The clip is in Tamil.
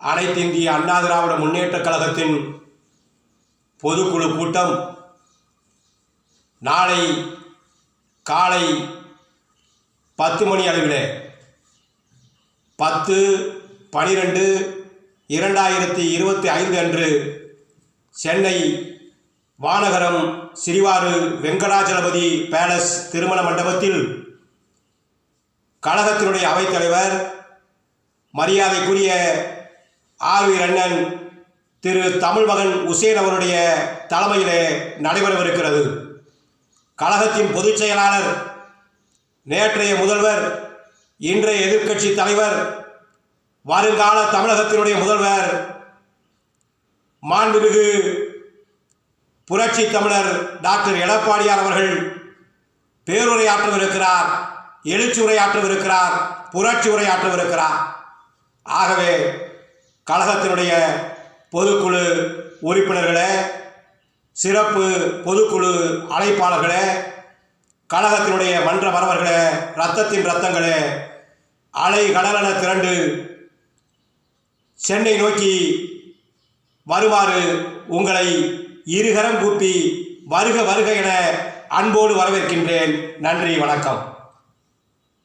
அனைத்து இந்திய அண்ணா திராவிட முன்னேற்றக் கழகத்தின் பொதுக்குழு கூட்டம் நாளை காலை பத்து மணி அளவில் பத்து பனிரெண்டு இரண்டாயிரத்தி இருபத்தி ஐந்து அன்று சென்னை வானகரம் சிறிவாறு வெங்கடாச்சலபதி பேலஸ் திருமண மண்டபத்தில் கழகத்தினுடைய அவைத்தலைவர் மரியாதைக்குரிய ஆர்வி ரண்ணன் திரு தமிழ் மகன் உசேன் அவருடைய தலைமையிலே நடைபெறவிருக்கிறது. கழகத்தின் பொதுச் செயலாளர் நேற்றைய முதல்வர் இன்றைய எதிர்க்கட்சி தலைவர் வருங்கால தமிழகத்தினுடைய முதல்வர் மாண்புமிகு புரட்சி தமிழர் டாக்டர் எடப்பாடியார் அவர்கள் பேருரையாற்றவிருக்கிறார் எழுச்சி உரையாற்றவிருக்கிறார் புரட்சி உரையாற்றவிருக்கிறார். ஆகவே கழகத்தினுடைய பொதுக்குழு உறுப்பினர்களே சிறப்பு பொதுக்குழு அழைப்பாளர்களே கழகத்தினுடைய மன்ற மரபர்களே ரத்தத்தின் ரத்தங்களே அலை கடலென திரண்டு சென்னை நோக்கி வருமாறு உங்களை இருகரம் கூப்பி வருக வருக என அன்போடு வரவேற்கின்றேன். நன்றி வணக்கம்.